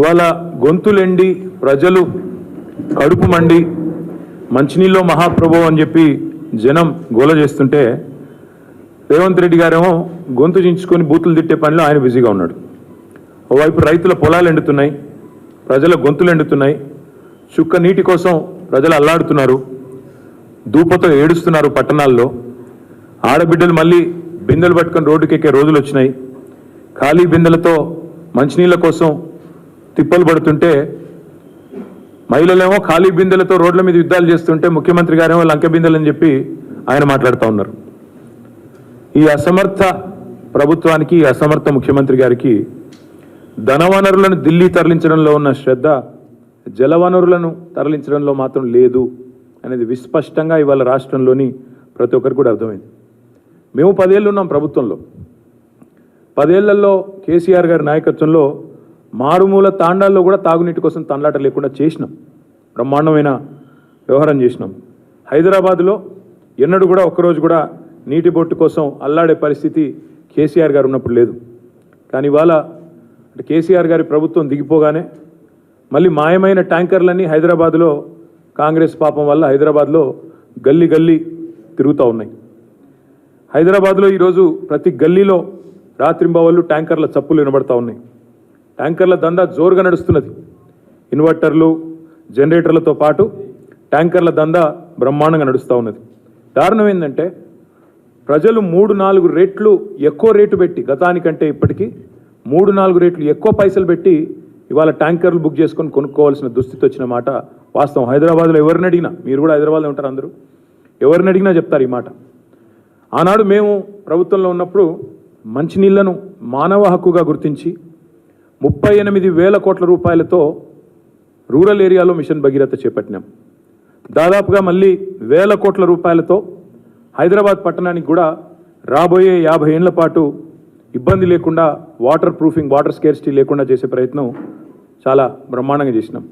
ఇవాళ గొంతులెండి ప్రజలు కడుపు మండి మంచినీళ్ళు మహాప్రభు అని చెప్పి జనం గోల చేస్తుంటే రేవంత్ రెడ్డి గారేమో గొంతు చించుకొని బూతులు తిట్టే పనిలో ఆయన బిజీగా ఉన్నాడు. ఓవైపు రైతుల పొలాలు ఎండుతున్నాయి ప్రజల గొంతులు ఎండుతున్నాయి చుక్క నీటి కోసం ప్రజలు అల్లాడుతున్నారు దూపతో ఏడుస్తున్నారు పట్టణాల్లో. ఆడబిడ్డలు మళ్ళీ బిందెలు పట్టుకొని రోడ్డుకెక్కే రోజులు వచ్చినాయి. ఖాళీ బిందెలతో మంచినీళ్ళ కోసం తిప్పలు పడుతుంటే మహిళలేమో ఖాళీ బిందెలతో రోడ్ల మీద యుద్ధాలు చేస్తుంటే ముఖ్యమంత్రి గారేమో లంక బిందెలని చెప్పి ఆయన మాట్లాడుతూ ఉన్నారు. ఈ అసమర్థ ప్రభుత్వానికి ఈ అసమర్థ ముఖ్యమంత్రి గారికి ధనవనరులను ఢిల్లీ తరలించడంలో ఉన్న శ్రద్ధ జలవనరులను తరలించడంలో మాత్రం లేదు అనేది విస్పష్టంగా ఇవాళ రాష్ట్రంలోని ప్రతి ఒక్కరికి కూడా అర్థమైంది. మేము పదేళ్ళు ఉన్నాం ప్రభుత్వంలో. పదేళ్ళలో కేసీఆర్ గారి నాయకత్వంలో మారుమూల తాండాల్లో కూడా తాగునీటి కోసం తండ్లాట లేకుండా చేసినాం. బ్రహ్మాండమైన వ్యవహారం చేసినాం. హైదరాబాద్లో ఎన్నడూ కూడా ఒక్కరోజు కూడా నీటి బొట్టు కోసం అల్లాడే పరిస్థితి కేసీఆర్ గారు ఉన్నప్పుడు లేదు. కానీ ఇవాళ అంటే కేసీఆర్ గారి ప్రభుత్వం దిగిపోగానే మళ్ళీ మాయమైన ట్యాంకర్లన్నీ హైదరాబాద్లో కాంగ్రెస్ పాపం వల్ల హైదరాబాద్లో గల్లీ గల్లీ తిరుగుతూ ఉన్నాయి. హైదరాబాద్లో ఈరోజు ప్రతి గల్లీలో రాత్రింబవళ్ళు ట్యాంకర్ల చప్పులు వినబడతా ఉన్నాయి. ట్యాంకర్ల దందా జోరుగా నడుస్తున్నది. ఇన్వర్టర్లు జనరేటర్లతో పాటు ట్యాంకర్ల దందా బ్రహ్మాండంగా నడుస్తూ ఉన్నది. కారణం ఏంటంటే ప్రజలు మూడు నాలుగు రేట్లు ఎక్కువ రేటు పెట్టి గతానికంటే ఇప్పటికీ మూడు నాలుగు రేట్లు ఎక్కువ పైసలు పెట్టి ఇవాళ ట్యాంకర్లు బుక్ చేసుకొని కొనుక్కోవాల్సిన దుస్థితి వచ్చిన మాట వాస్తవం. హైదరాబాద్లో ఎవరిని అడిగినా మీరు కూడా హైదరాబాద్లో ఉంటారు అందరూ ఎవరిని అడిగినా చెప్తారు ఈ మాట. ఆనాడు మేము ప్రభుత్వంలో ఉన్నప్పుడు మంచినీళ్ళను మానవ హక్కుగా గుర్తించి ముప్పై ఎనిమిది వేల కోట్ల రూపాయలతో రూరల్ ఏరియాలో మిషన్ భగీరథ చేపట్టినాం. దాదాపుగా మళ్ళీ వేల కోట్ల రూపాయలతో హైదరాబాద్ పట్టణానికి కూడా రాబోయే యాభై ఏళ్ళ పాటు ఇబ్బంది లేకుండా వాటర్ ప్రూఫింగ్ వాటర్ స్కేర్సిటీ లేకుండా చేసే ప్రయత్నం చాలా బ్రహ్మాండంగా చేసినాం.